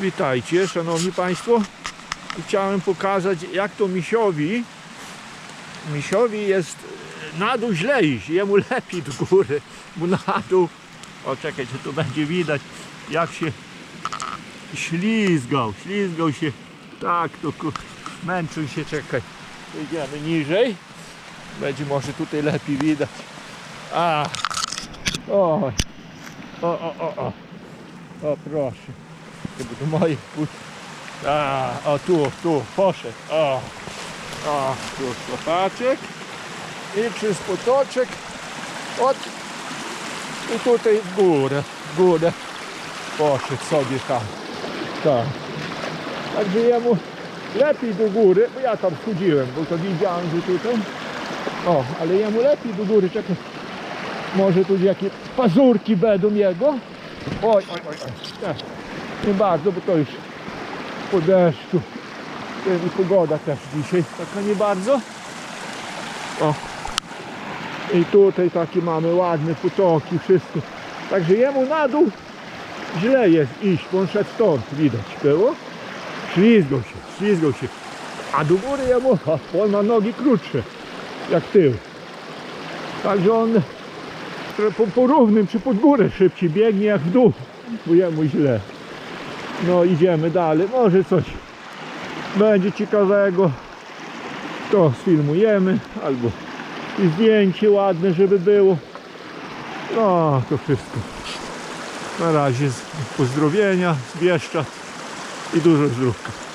Witajcie, szanowni państwo. Chciałem pokazać jak to misiowi misiowi jest na dół źle iść, jemu lepiej do góry, bo na dół. O czekaj, czy tu będzie widać jak się ślizgał, ślizgał się. Tak, to ku- męczył się, czekaj. Idziemy niżej. Będzie może tutaj lepiej widać. A. O o o o o. O proszę do moich pójść a o tu, tu, poszedł o o, tu chłopaczek i przez potoczek od i tutaj w górę, w górę poszedł sobie tam. Tak. Także jemu lepiej do góry, bo ja tam schodziłem, bo to widziałem, że tutaj. O, ale jemu lepiej do góry, czekaj. Może tu jakieś pazurki będą jego. Oj, oj, oj, oj. Tak. Nie bardzo, bo to już po deszczu. I pogoda też dzisiaj taka nie bardzo. O. I tutaj takie mamy ładne potoki, wszystko. Także jemu na dół źle jest iść, bo on szedł stąd, widać było. Ślizgał się, ślizgał się. A do góry jemu, on ma nogi krótsze, jak tył. Także on po, po równym czy pod górę szybciej biegnie jak w dół, bo jemu źle. No idziemy dalej, może coś będzie ciekawego, to sfilmujemy, albo zdjęcie ładne, żeby było. No, to wszystko. Na razie pozdrowienia z Bieszczad i dużo zdrówka.